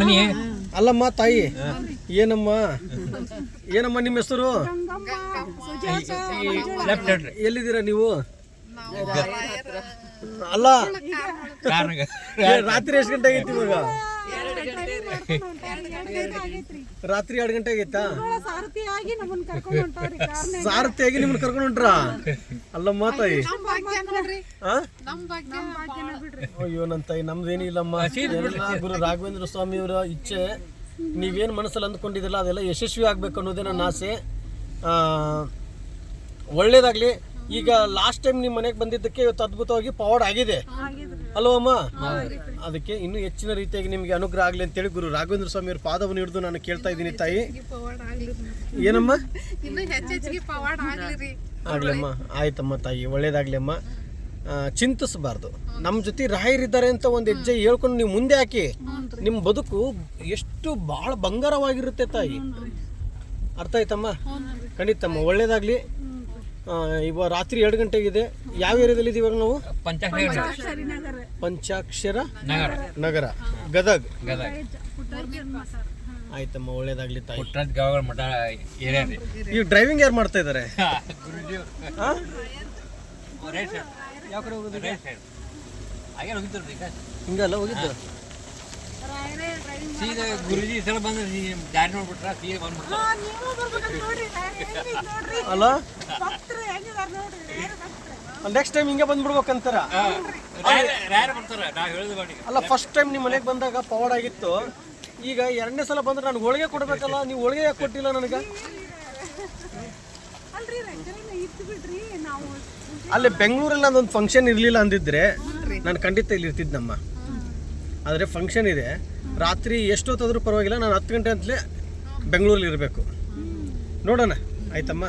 ಮನಿ. ಅಲ್ಲಮ್ಮ ತಾಯಿ. ಏನಮ್ಮ? ಏನಮ್ಮ ನಿಮ್ಮ ಹೆಸರು? ಎಲ್ಲಿದ್ದೀರಾ ನೀವು? ಅಲ್ಲ. ರಾತ್ರಿ ಎಷ್ಟು ಗಂಟೆ ಆಗೈತಿ ಇವಾಗ? ರಾತ್ರಿ ಎರಡು ಗಂಟೆ ಆಗೈತಾ? ಸಾರಥಿಯಾಗಿ ನಮ್ಮನ್ನ ಕರ್ಕೊಂಡು ಹೊಂಟವ್ರಿ ಸಾರಥಿಯಾಗಿ ನಿಮ್ಮನ್ನ ಕರ್ಕೊಂಡು ಹೊಂಟ್ರ ಅಲ್ಲಮ್ಮ ತಾಯಿ? ಅಯ್ಯೋ ನನ್ನ ತಾಯಿ ನಮ್ದೇನಿಲ್ಲಮ್ಮ ಗುರು ರಾಘವೇಂದ್ರ ಸ್ವಾಮಿ ಅವರ ಇಚ್ಛೆ. ನೀವೇನು ಮನಸ್ಸಲ್ಲಿ ಅಂದ್ಕೊಂಡಿದ್ರಲ್ಲ ಅದೆಲ್ಲ ಯಶಸ್ವಿ ಆಗ್ಬೇಕು ಅನ್ನೋದೇ ನನ್ನ ಆಸೆ. ಆ, ಒಳ್ಳೇದಾಗ್ಲಿ. ಈಗ ಲಾಸ್ಟ್ ಟೈಮ್ ನಿಮ್ಮ ಮನೆಗೆ ಬಂದಿದ್ದಕ್ಕೆ ಇವತ್ತು ಅದ್ಭುತವಾಗಿ ಪವಾಡ್ ಆಗಿದೆ. ಅಲ್ವಾ ಅಮ್ಮ. ಅದಕ್ಕೆ ಇನ್ನೂ ಹೆಚ್ಚಿನ ರೀತಿಯಾಗಿ ನಿಮಗೆ ಅನುಗ್ರಹ ಆಗಲಿ ಅಂತೇಳಿ ಗುರು ರಾಘವೇಂದ್ರ ಸ್ವಾಮಿ ಅವ್ರ ಪಾದವನ್ನು ಹಿಡಿದು ನಾನು ಕೇಳ್ತಾ ಇದ್ದೀನಿ ತಾಯಿ. ಏನಮ್ಮ? ಇನ್ನು ಹೆಚ್ಚೆಚ್ಚಿಗೆ ಪವಾಡ ಆಗ್ಲಿ ಆಗ್ಲಮ್ಮ. ಆಯ್ತಮ್ಮ ತಾಯಿ ಒಳ್ಳೇದಾಗ್ಲಿ ಅಮ್ಮ. ಚಿಂತಿಸಬಾರ್ದು. ನಮ್ಮ ಜೊತೆ ರಾಯರಿದ್ದಾರೆ ಅಂತ ಒಂದು ಹೆಜ್ಜೆ ಹೇಳ್ಕೊಂಡು ನೀವು ಮುಂದೆ ಹಾಕಿ. ನಿಮ್ಮ ಬದುಕು ಎಷ್ಟು ಭಾಳ ಬಂಗಾರವಾಗಿರುತ್ತೆ ತಾಯಿ. ಅರ್ಥ ಆಯ್ತಮ್ಮ? ಖಂಡಿತಮ್ಮ ಒಳ್ಳೇದಾಗ್ಲಿ. ಇವಾಗ ರಾತ್ರಿ ಎರಡು ಗಂಟೆಗಿದೆ. ಯಾವ ಏರಿಯಾದಲ್ಲಿ ಇದೀವಿ ಇವಾಗ ನಾವು? ಪಂಚಾಕ್ಷರ ನಗರ. ನಗರ. ಗದಗ್. ಗದಗ. ಆಯ್ತಮ್ಮ ಒಳ್ಳೇದಾಗ್ಲಿ ತಾಯಿ. ಪುಟ್ಟರಾಜ್ ಗವಾಗಳ ಮಠ ಏರಿಯಾ ರೀ ಈಗ ಡ್ರೈವಿಂಗ್ ಯಾರು ಮಾಡ್ತಾ ಇದ್ದಾರೆ ಗುರುಜಿ ಯಾವ ಕಡೆ ಹೋಗೋದು ಹಾಗೆ ಹೋಗಿದ್ರು ಹಿಂಗಲ್ಲ ಹೋಗಿದ್ದು? ಸೀದಾ ಗುರುಜಿ ಸಲ ಬಂದ್ರೆ ದಾರಿ ನೋಡ್ಬಿಟ್ರ? ಸೀದಾ ಬಂದ್ಬಿಟ್ರ? ಅಲ್ಲ ನೆಕ್ಸ್ಟ್ ಟೈಮ್ ಹಿಂಗೆ ಬಂದ್ಬಿಡ್ಬೇಕಂತಾರ? ಅಲ್ಲ ಫಸ್ಟ್ ಟೈಮ್ ನಿಮ್ಮ ಮನೆಗೆ ಬಂದಾಗ ಪವರ್ ಆಗಿತ್ತು. ಈಗ ಎರಡನೇ ಸಲ ಬಂದ್ರೆ ನನಗೆ ಹೋಳಿಗೆ ಕೊಡ್ಬೇಕಲ್ಲ ನೀವು ಹೋಳಿಗೆ ಯಾಕೆ ಕೊಟ್ಟಿಲ್ಲ ನನಗೆ? ಅಲ್ರಿ ರಂಜನ ಇತ್ತು ಬಿಡ್ರಿ ನಾವು ಅಲ್ಲಿ ಬೆಂಗಳೂರಲ್ಲಿ ನಂದೊಂದು ಫಂಕ್ಷನ್ ಇರಲಿಲ್ಲ ಅಂದಿದ್ರೆ ನಾನು ಖಂಡಿತ ಇಲ್ಲಿ ಇರ್ತಿದ್ದಮ್ಮ ಆದರೆ ಫಂಕ್ಷನ್ ಇದೆ. ರಾತ್ರಿ ಎಷ್ಟೊತ್ತಾದ್ರೂ ಪರವಾಗಿಲ್ಲ ನಾನು ಹತ್ತು ಗಂಟೆ ಅಂತಲೇ ಬೆಂಗಳೂರಲ್ಲಿ ಇರಬೇಕು. ನೋಡೋಣ ಆಯ್ತಮ್ಮ?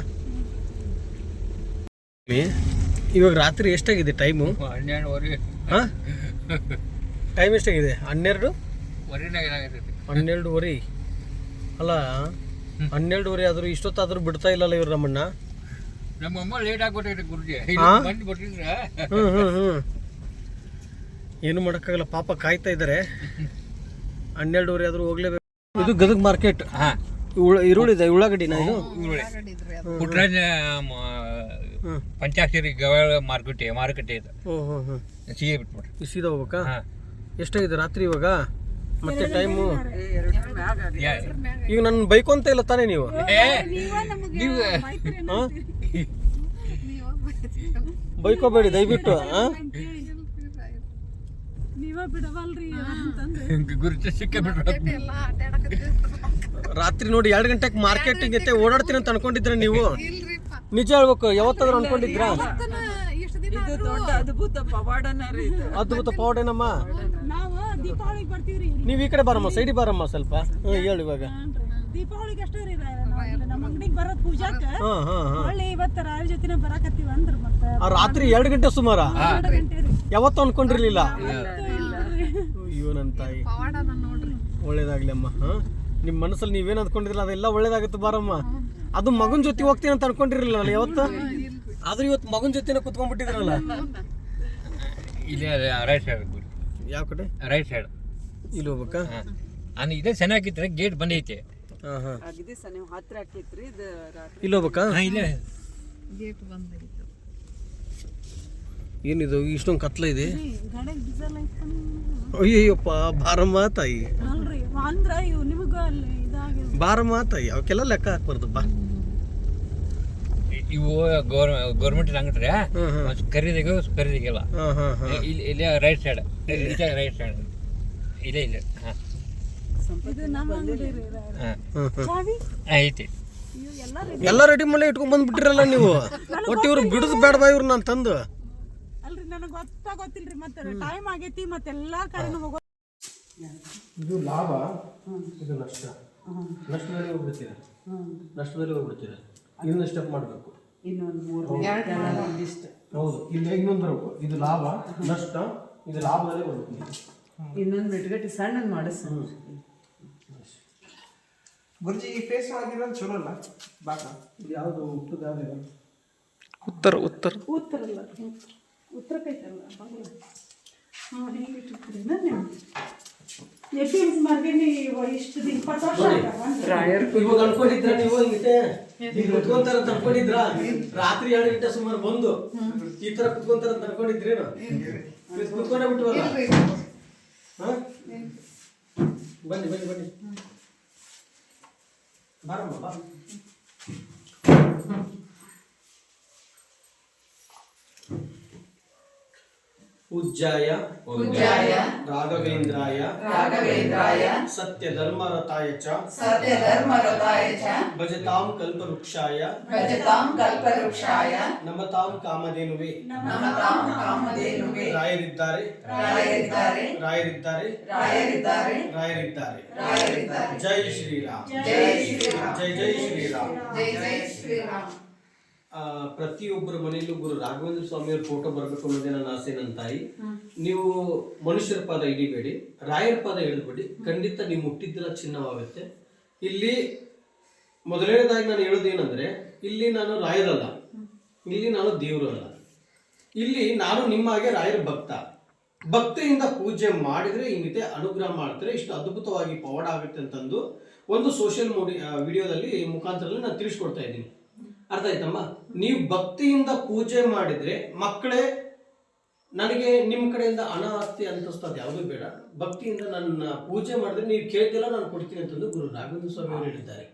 ಇವಾಗ ರಾತ್ರಿ ಎಷ್ಟಾಗಿದೆ ಟೈಮು? ಹನ್ನೆರಡುವರೆ. ಹಾಂ? ಟೈಮ್ ಎಷ್ಟಾಗಿದೆ? ಹನ್ನೆರಡು? ಹನ್ನೆರಡುವರೆ. ಅಲ್ಲ ಹನ್ನೆರಡುವರೆ ಆದರೂ ಇಷ್ಟೊತ್ತಾದರೂ ಬಿಡ್ತಾ ಇಲ್ಲಲ್ಲ ಇವ್ರು ನಮ್ಮಣ್ಣ ನಮ್ಮ ಅಮ್ಮ ಲೇಟ್ ಆಗ್ಬಿಟ್ಟೈತೆ ಗುರುಜಿ. ಹಾ? ಬಂದು ಬರ್ತಿದ್ರ ಹ್ಞೂ ಹ್ಞೂ ಹ್ಞೂ ಏನು ಮಾಡೋಕ್ಕಾಗಲ್ಲ ಪಾಪ ಕಾಯ್ತಾ ಇದ್ದಾರೆ ಹನ್ನೆರಡುವರೆ ಆದರೂ ಹೋಗ್ಲೇಬೇಕು. ಇದು ಗದಗ ಮಾರ್ಕೆಟ್ ಹಾ. ಈರುಳ್ಳಿ ಈರುಳ್ಳಿದೆ ಉಳ್ಳಾಗಡ್ಡಿನ ಇದು? ಪುಟ್ಟರಾಜ ಪಂಚಾಕ್ಷರಿ ಗವಾಳ ಮಾರುಕಟ್ಟೆ ಮಾರುಕಟ್ಟೆ ಇದು. ಹ್ಞೂ ಸೀದಾ ಬಿಟ್ಬಿಡ್ರಿ ಸೀದಾ ಹೋಗ್ಬೇಕಾ? ಹಾಂ. ಎಷ್ಟಾಗಿದೆ ರಾತ್ರಿ ಇವಾಗ? ಮತ್ತೆ ಟೈಮು ಯಾ- ಈಗ ನನ್ನ ಅಂತ ಇಲ್ಲ ತಾನೇ ನೀವು? ಬೈಕೋ ನೀವ ಬೈಕೋಬೇಡಿ ದಯವಿಟ್ಟು ರಾತ್ರಿ ನೋಡಿ ಎರಡು ಗಂಟೆಗೆ ಮಾರ್ಕೆಟಿಂಗ್ ಐತೆ ಓಡಾಡ್ತೀನಿ ಅಂತ ಅನ್ಕೊಂಡಿದ್ರೆ ನೀವು? ನಿಜ ಹೇಳ್ಬೇಕು ಯಾವತ್ತಾದ್ರೂ ಅನ್ಕೊಂಡಿದ್ರ? ಇದು ದೊಡ್ಡ ಅದ್ಭುತ ಪವಾಡನ ರೀ ಇದು. ಅದ್ಭುತ ಪೌಡೇನಮ್ಮ ನಾವು ದೀಪಾವಳಿಗೆ ಬರ್ತೀವ್ರಿ ನೀವು ಈ ಕಡೆ ಬಾರಮ್ಮ ಸೈಡಿಗೆ ಬಾರಮ್ಮ ಸ್ವಲ್ಪ. ಹೇಳಿ ಹೇಳು ಇವಾಗ. ದೀಪಾವಳಿಗೆ ಅಷ್ಟೇ ರೀ ನಾವು ನಮ್ಮ ಅಂಗಡಿಗೆ ಬರೋದ್ ಪೂಜಾಕ. ಹಾಂ ಹಾಂ ಹಾಂ. ಹೊಳ್ಳಿ ಇವತ್ತ ರಾಯರ ಜೊತೆನ ಬರಾಕತ್ತೀವಿ ಅಂದ್ರ ಮತ್ತೆ. ಆ ರಾತ್ರಿ ಎರಡು ಗಂಟೆ ಸುಮಾರ? ಎರಡು ಗಂಟೆ ರೀ. ಯಾವತ್ತೂ ಅನ್ಕೊಂಡಿರ್ಲಿಲ್ಲ? ಅಯ್ಯೋ ನನ್ನ ತಾಯಿ. ಒಳ್ಳೇದಾಗ್ಲಿ ಅಮ್ಮ ಹಾಂ? ನಿಮ್ಮ ಮನಸ್ಸಲ್ಲಿ ನೀವೇನು ಅಂದ್ಕೊಂಡಿರಲ್ಲ ಅದೆಲ್ಲ ಒಳ್ಳೇದಾಗುತ್ತೆ ಬಾರಮ್ಮ. ಅದು ಮಗನ ಜೊತೆ ಹೋಗ್ತೀನಿ ಅಂತ ಅನ್ಕೊಂಡಿರಲಿಲ್ಲ ಅಲ್ಲ ಯಾವತ್ತು? ಆದ್ರೆ ಇವತ್ತು ಮಗನ ಜೊತೆನೇ ಕುತ್ಕೊಂಡ್ಬಿಟ್ಟಿದ್ರಲ್ಲ? ಇಲ್ಲೇ ರೈಟ್ ಸೈಡ್ ಗುರು ಯಾವ ಕಡೆ? ರೈಟ್ ಸೈಡ್ ಇಲ್ಲಿ ಹೋಗ್ಬೇಕಾ? ಹಾಂ. ನಾನು ಇದೇ ಚೆನ್ನಾಗಿದ್ರೆ ಗೇಟ್ ಬಂದೈತೆ ಇಲ್ಲಿ ಹೋಗ್ಬೇಕಾ? ಇಲ್ಲೇ. ಏನಿದು ಇಷ್ಟೊಂದು ಕತ್ಲ ಇದೆ? ಅಯ್ಯಪ್ಪ ಬಾರ ಮಾತಾಯಿ ಅಯ್ಯಯ್ಯಪ್ಪ ಮಾತಾಯಿ ತಾಯಿ ಅಲ್ರಿ ಅಂದ್ರ ಇವ್ ನಿಮಗ ಅಲ್ಲಿ ತಾಯಿ ಅವಕ್ಕೆಲ್ಲ ಲೆಕ್ಕ ಹಾಕ್ಬಾರ್ದು ಬಾ. ಇವು ಗೌರ್ ಗೌರ್ಮೆಂಟ್ ಅಂಗಡ್ರಿ. ಖರೀದಿಗೆ ಖರೀದಿಗೆಲ್ಲ. ಹಾಂ ಹಾಂ ಹಾಂ. ಇಲ್ಲಿ ಇಲ್ಲೇ ರೈಟ್ ಸೈಡ್ ಇಲ್ಲೇ ರೈಟ್ ಸೈಡ್ ಇಲ್ಲೇ ಇಲ್ಲ. ಐತಿ. ಎಲ್ಲ ರೆಡಿ ಮಾಡಿ ಇಟ್ಕೊಂಡ್ ಬಂದ್ಬಿಟ್ಟಿರಲ್ಲ ನೀವು. ಒಟ್ಟು ಇವ್ರು ಬಿಡುದು ಬೇಡ ಬಾ ಇವ್ರು ನಾನು ತಂದು? ಅಲ್ರಿ ನನಗೆ ಗೊತ್ತಾ ಗೊತ್ತಿಲ್ರಿ ಮತ್ತೆ ಟೈಮ್ ಆಗೈತಿ ಮತ್ತೆ ಎಲ್ಲಾ ಕಡೆನೂ ಹೋಗೋ ಇದು ಲಾಭ ಇದು ನಷ್ಟ. ನಷ್ಟದಲ್ಲಿ ಹೋಗ್ಬಿಡ್ತೀರಾ? ನಷ್ಟದಲ್ಲಿ ಹೋಗ್ಬಿಡ್ತೀರಾ? ಇನ್ನೊಂದು ಸ್ಟೆಪ್ ಮಾಡಬೇಕು. ಇನ್ನೊಂದು ಮೂರು ಲಿಸ್ಟ್ ಹೌದು ಇಲ್ಲಿ ಇನ್ನೊಂದು ಬರಬೇಕು ಇದು ಲಾಭ ನಷ್ಟ ಇದು ಲಾಭದಲ್ಲೇ ಬರುತ್ತೆ. ಇನ್ನೊಂದು ಮೆಟ್ಗಟ್ಟಿ ಸಣ್ಣದು ಮಾಡಿಸ್ ಗುರುಜಿ ಈ ಫೇಸ್ ಆಗಿರೋದು ಚಲೋ ಅಲ್ಲ ಬಾಕ ಇದು ಯಾವುದು ಹುಟ್ಟದ ಉತ್ತರ ಉತ್ತರ. ಉತ್ತರ. ಅಲ್ಲ ಉತ್ತರ ಕೈತಲ್ಲ ಹಾಂ ಹಿಂಗೆ ಇಟ್ಟಿರ್ತೀರಿ ನೀವು? ಎಫ್ ಎಂ ಮಾರ್ಗೆ ಇಷ್ಟು ದಿನ ಇಪ್ಪತ್ತು ವರ್ಷ ಆಯ್ತವ ಇವಾಗ ಅನ್ಕೊಂಡಿದ್ರ ನೀವು? ಹಿಂಗಿದೆ ಈಗ ಕುತ್ಕೊಂತಾರ ಅಂತ ಅನ್ಕೊಂಡಿದ್ರ? ರಾತ್ರಿ ಎರಡು ಗಂಟೆ ಸುಮಾರು ಬಂದು ಈ ತರ ಕುತ್ಕೊಂತಾರ ಅಂತ ಅನ್ಕೊಂಡಿದ್ರೇನು? ಕುತ್ಕೊಂಡೇ ಬಿಟ್ಟವಲ್ಲ ಹಾ? ಬನ್ನಿ ಬನ್ನಿ ಬನ್ನಿ. ಬಾರಮ್ಮ ಬಾ. पूज्याय पूज्याय राघवेन्द्राय राघवेन्द्राय सत्यधर्मरताय च सत्यधर्मरताय च भजतां कल्पवृक्षाय भजतां कल्पवृक्षाय नमतां कामधेनुवे नमतां कामधेनुवे रायरिद्दारे रायरिद्दारे रायरिद्दारे रायरिद्दारे रायरिद्दारे रायरिद्दारे जय श्री राम जय श्री राम जय जय श्री राम जय जय श्री राम ಪ್ರತಿಯೊಬ್ಬರ ಮನೆಯಲ್ಲೂ ಗುರು ರಾಘವೇಂದ್ರ ಸ್ವಾಮಿಯವ್ರ ಫೋಟೋ ಬರಬೇಕು ಅನ್ನೋದೇ ನನ್ನ ಆಸೆ ನನ್ನ ತಾಯಿ. ನೀವು ಮನುಷ್ಯರ ಪಾದ ಹಿಡಿಬೇಡಿ ರಾಯರ ಪಾದ ಹಿಡಿದ್ಬಿಡಿ. ಖಂಡಿತ ನೀವು ಮುಟ್ಟಿದ್ದೆಲ್ಲ ಚಿನ್ನವಾಗುತ್ತೆ. ಇಲ್ಲಿ ಮೊದಲನೇದಾಗಿ ನಾನು ಹೇಳೋದೇನೆಂದ್ರೆ ಇಲ್ಲಿ ನಾನು ರಾಯರಲ್ಲ. ಇಲ್ಲಿ ನಾನು ದೇವರಲ್ಲ. ಇಲ್ಲಿ ನಾನು ನಿಮ್ಮ ಹಾಗೆ ರಾಯರ ಭಕ್ತ. ಭಕ್ತಿಯಿಂದ ಪೂಜೆ ಮಾಡಿದ್ರೆ ಈ ಮಿತೆ ಅನುಗ್ರಹ ಮಾಡ್ತಾರೆ. ಇಷ್ಟು ಅದ್ಭುತವಾಗಿ ಪವಾಡ ಆಗುತ್ತೆ ಅಂತಂದು ಒಂದು ಸೋಷಿಯಲ್ ಮೀಡಿಯಾ ವಿಡಿಯೋದಲ್ಲಿ ಮುಖಾಂತರದಲ್ಲಿ ನಾನು ತಿಳಿಸ್ಕೊಡ್ತಾ ಇದ್ದೀನಿ. ಅರ್ಥ ಆಯ್ತಮ್ಮ? ನೀವು ಭಕ್ತಿಯಿಂದ ಪೂಜೆ ಮಾಡಿದ್ರೆ ಮಕ್ಕಳೇ ನನಗೆ ನಿಮ್ಮ ಕಡೆಯಿಂದ ಹಣ ಆಸ್ತಿ ಅಂತಸ್ತು ಅದು ಯಾವುದೂ ಬೇಡ. ಭಕ್ತಿಯಿಂದ ನನ್ನ ಪೂಜೆ ಮಾಡಿದ್ರೆ ನೀವು ಕೇಳ್ತಿಲ್ಲ ನಾನು ಕೊಡ್ತೀನಿ ಅಂತಂದು ಗುರು ರಾಘವೇಂದ್ರ ಸ್ವಾಮಿ ಅವರು ಹೇಳಿದ್ದಾರೆ.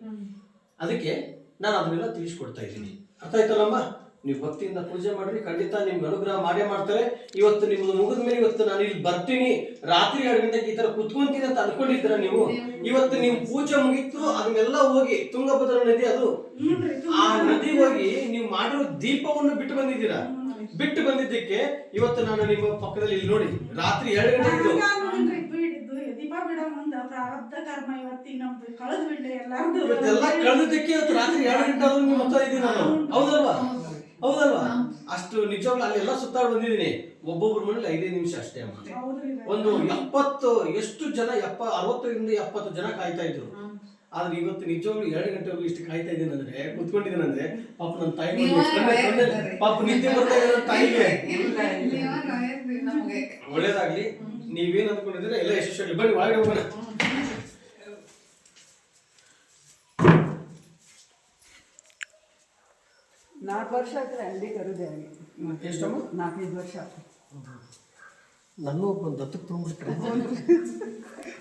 ಅದಕ್ಕೆ ನಾನು ಅದನ್ನೆಲ್ಲ ತಿಳಿಸ್ಕೊಡ್ತಾ ಇದ್ದೀನಿ. ಅರ್ಥ ಆಯ್ತಲ್ಲಮ್ಮ? ನೀವು ಭಕ್ತಿಯಿಂದ ಪೂಜೆ ಮಾಡ್ರಿ ಖಂಡಿತ ನಿಮ್ಗೆ ಅನುಗ್ರಹ ಮಾಡೇ ಮಾಡ್ತಾರೆ. ಇವತ್ತು ನಿಮ್ದು ಮುಗಿದ ಮೇಲೆ ಇವತ್ತು ನಾನು ಇಲ್ಲಿ ಬರ್ತೀನಿ. ರಾತ್ರಿ ಎರಡು ಗಂಟೆಗೆ ಈ ತರ ಕುತ್ಕೊಂತೀನಿ ಅಂತ ಅನ್ಕೊಂಡಿದ್ರ ನೀವು? ಇವತ್ತು ನಿಮ್ ಪೂಜೆ ಮುಗಿತು ಅದನ್ನೆಲ್ಲ ಹೋಗಿ ತುಂಗಭದ್ರ ನದಿ ಅದು. ಆ ನದಿ ಹೋಗಿ ನೀವು ಮಾಡಿರೋ ದೀಪವನ್ನು ಬಿಟ್ಟು ಬಂದಿದ್ದೀರಾ? ಬಿಟ್ಟು ಬಂದಿದ್ದಕ್ಕೆ ಇವತ್ತು ನಾನು ನಿಮ್ಮ ಪಕ್ಕದಲ್ಲಿ ಇಲ್ಲಿ ನೋಡಿ ರಾತ್ರಿ ಎರಡು ಗಂಟೆ ಇದು. ದೀಪ ಬಿಡೋ ಮುಂದ ಪ್ರಾರಬ್ಧ ಕರ್ಮ ಇವತ್ತಿ ನಮ್ದು ಕಳೆದ್ ಬಿಡ್ಲಿ ಎಲ್ಲಾರ್ದು ಇವತ್ತೆಲ್ಲ ಕಳೆದಕ್ಕೆ ಇವತ್ತು ರಾತ್ರಿ ಎರಡು ಗಂಟೆ ಆದ್ರೂ ಇದ್ದೀನಿ ನಾನು. ಹೌದಲ್ವಾ? ಹೌದಲ್ವಾ? ಅಷ್ಟು ನಿಜವಾಗ್ಲೂ ಅಲ್ಲೆಲ್ಲ ಸುತ್ತಾಡಿ ಬಂದಿದ್ದೀನಿ. ಒಬ್ಬೊಬ್ರು ಮನೇಲಿ ಐದೈದು ನಿಮಿಷ ಅಷ್ಟೇ ಅಮ್ಮ. ಒಂದು ಎಪ್ಪತ್ತು ಎಷ್ಟು ಜನ ಎಪ್ಪ ಅರವತ್ತರಿಂದ ಎಪ್ಪತ್ತು ಜನ ಕಾಯ್ತಾ ಇದ್ರು. ಆದ್ರೆ ಇವತ್ತು ನಿಜವಾಗ್ಲೂ ಎರಡು ಗಂಟೆವರೆಗೂ ಇಷ್ಟು ಕಾಯ್ತಾ ಇದ್ದೀನಿ ಅಂದ್ರೆ ಕುತ್ಕೊಂಡಿದ್ದೀನಿ ಅಂದ್ರೆ ಪಾಪ ನನ್ನ ತಾಯಿ ಪಾಪ ನಿದ್ದೆ ಬರ್ತಾ ಇದೆ ನನ್ನ ತಾಯಿಗೆ. ಒಳ್ಳೇದಾಗ್ಲಿ. ನೀವೇನ್ ಅಂದ್ಕೊಂಡಿದ್ರೆ ಎಲ್ಲ ಯಶಸ್ವಿ ಬನ್ನಿ ಒಳಗಡೆ ಹೋಗೋಣ. ನಾಲ್ಕು ವರ್ಷ ಆಯ್ತು ಅಂಗಡಿ ಕರುದೆ ಎಷ್ಟಮ್ಮ ನಾಲ್ಕೈದು ವರ್ಷ ಆಯ್ತು. ನನ್ನ ಒಬ್ಬ ದತ್ತಕ್ಕೆ ತೊಗೊಂಡ್ಬಿಟ್ರೆ.